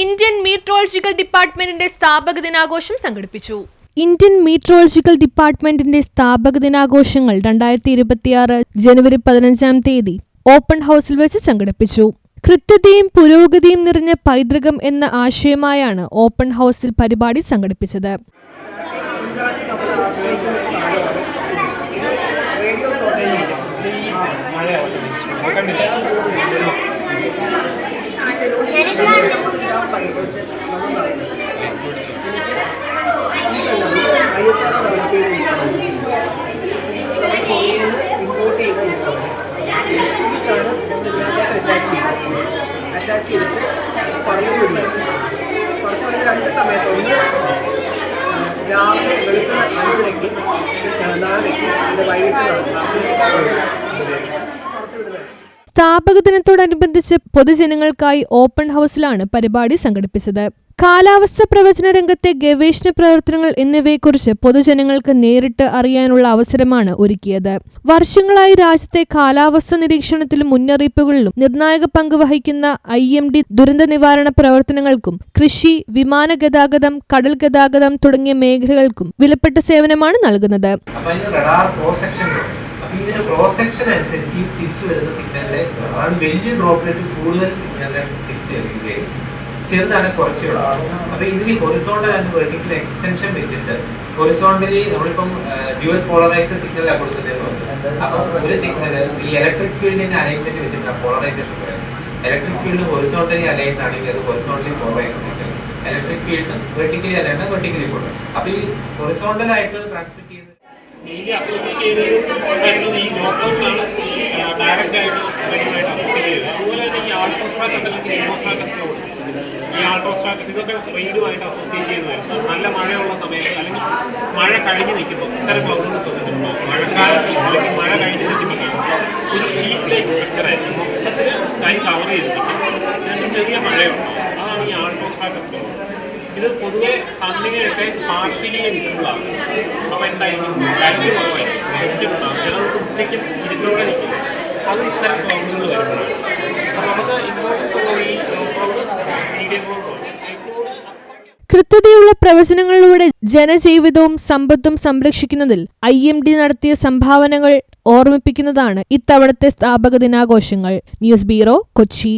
Indian മീട്രോളജിക്കൽ ഡിപ്പാർട്ട്മെന്റിന്റെ സ്ഥാപക ദിനാഘോഷം സംഘടിപ്പിച്ചു. ഇന്ത്യൻ മീട്രോളജിക്കൽ ഡിപ്പാർട്ട്മെന്റിന്റെ സ്ഥാപക ദിനാഘോഷങ്ങൾ രണ്ടായിരത്തി ഇരുപത്തിയാറ് ജനുവരി പതിനഞ്ചാം തീയതി ഓപ്പൺ ഹൗസിൽ വെച്ച് സംഘടിപ്പിച്ചു. കൃത്യതയും പുരോഗതിയും നിറഞ്ഞ പൈതൃകം എന്ന ആശയമായാണ് ഓപ്പൺ ഹൗസിൽ പരിപാടി സംഘടിപ്പിച്ചത്. ഇമ്പോർട്ട് ചെയ്യുന്ന ഈ സാധനം നമ്മൾ ഇതിനകത്ത് അറ്റാച്ച് ചെയ്യും അറ്റാച്ച് ചെയ്തിട്ട് പറഞ്ഞു വിടുന്നത് പുറത്ത് വിടുന്ന രണ്ട് അഞ്ചരയ്ക്ക് നാലരയ്ക്ക് വൈകിട്ട് വിടുന്നത് സ്ഥാപക ദിനത്തോടനുബന്ധിച്ച് പൊതുജനങ്ങൾക്കായി ഓപ്പൺ ഹൗസിലാണ് പരിപാടി സംഘടിപ്പിച്ചത്. കാലാവസ്ഥ പ്രവചന രംഗത്തെ ഗവേഷണ പ്രവർത്തനങ്ങൾ എന്നിവയെക്കുറിച്ച് പൊതുജനങ്ങൾക്ക് നേരിട്ട് അറിയാനുള്ള അവസരമാണ് ഒരുക്കിയത്. വർഷങ്ങളായി രാജ്യത്തെ കാലാവസ്ഥ നിരീക്ഷണത്തിലും മുന്നറിയിപ്പുകളിലും നിർണായക പങ്ക് വഹിക്കുന്ന ഐ എം ഡി ദുരന്ത നിവാരണ പ്രവർത്തനങ്ങൾക്കും കൃഷി വിമാന ഗതാഗതം കടൽ ഗതാഗതം തുടങ്ങിയ മേഖലകൾക്കും വിലപ്പെട്ട സേവനമാണ് നൽകുന്നത്. ഇതിന്റെ ക്രോസ് സെക്ഷൻ അനുസരിച്ച് ഈ തിരിച്ചു വരുന്ന സിഗ്നലിലെ അതാണ് വലിയ ഡ്രോപ്ലെറ്റ് കൂടുതൽ സിഗ്നലിനെ തിരിച്ചു വരികയും ചെറുതാണ് കുറച്ചു അപ്പൊ ഇതിന് ഹൊറിസോണ്ടൽ ആൻഡ് വെർട്ടിക്കൽ എക്സ്റ്റൻഷൻ വെച്ചിട്ട് ഹൊറിസോണ്ടലി നമ്മളിപ്പം ഡ്യുവൽ പോളറൈസ് സിഗ്നലാണ് കൊടുക്കുന്നതെന്ന് പറഞ്ഞു അപ്പൊ ഒരു സിഗ്നൽ ഈ ഇലക്ട്രിക് ഫീൽഡിന്റെ അലൈൻമെന്റ് വെച്ചിട്ടാണ് പോളറൈസേഷൻ പറയുന്നത് ഇലക്ട്രിക് ഫീൽഡ് ഹൊറിസോണ്ടലി അലൈൻഡ് ആണെങ്കിൽ അത് horizontally polarise signal electric field vertically aligned vertically പോകണം അപ്പൊ ഈ ഹൊറിസോണ്ടൽ ആയിട്ട് ട്രാൻസ്മിറ്റ് ചെയ്യുന്നത് മെയിൻലി അസോസിയേറ്റ് ചെയ്ത് വരുന്നത് ഈ നോക്കൗട്ട്സ് ആണ്. ഡയറക്റ്റ് ആയിട്ട് അസോസിയേറ്റ് ചെയ്തത്. അതുപോലെ തന്നെ ഈ ആൾട്ടോസ്ട്രാക്കസ് അല്ലെങ്കിൽ ഡിമോസ്ട്രാക്കസ് ക്ലൗഡ് ഈ ആൾട്ടോസ്ട്രാക്കസ് ഇതൊക്കെ റെയിലുമായിട്ട് അസോസിയേറ്റ് ചെയ്ത് നല്ല മഴയുള്ള സമയത്ത് അല്ലെങ്കിൽ മഴ കഴിഞ്ഞ് നിൽക്കുമ്പോൾ ഇത്തരം ക്ലൗഡുകൾ ശ്രദ്ധിച്ചിട്ടുണ്ടോ? മഴക്കാലത്ത് അല്ലെങ്കിൽ മഴ കഴിഞ്ഞ് നിൽക്കുമ്പോൾ ഒരു ഷീറ്റ് ലൈക്ക് സ്ട്രക്ചർ ആയിരിക്കും കവർ ചെയ്ത് നിൽക്കും എന്നിട്ട് ചെറിയ മഴയുണ്ടാവും അതാണ് ഈ ആൾട്ടോസ്ട്രാക്കസ് ഇത് പൊതുവെ സണ്ണിനെയൊക്കെ പാർഷ്യലി വിസിബിൾ ആണ്. അപ്പോൾ എന്തായിരിക്കും ലൈറ്റ് കുറവായിരിക്കും ശ്രദ്ധിച്ചിട്ടുണ്ടാകും ചില ഇരുട്ടോടെ നിൽക്കില്ല? അത് ഇത്തരം ക്ലൗഡുകൾ വരുമ്പോഴാണ്. അപ്പോൾ നമുക്ക് ഇമ്പോർട്ടൻസ് ഉള്ള ഈ ക്ലൗഡ് മീഡിയം കൃത്യതയുള്ള പ്രവചനങ്ങളിലൂടെ ജനജീവിതവും സമ്പത്തും സംരക്ഷിക്കുന്നതിൽ ഐ എം ഡി നടത്തിയ സംഭാവനകൾ ഓർമ്മിപ്പിക്കുന്നതാണ് ഇത്തവണത്തെ സ്ഥാപക ദിനാഘോഷങ്ങൾ. News bureau Kochi.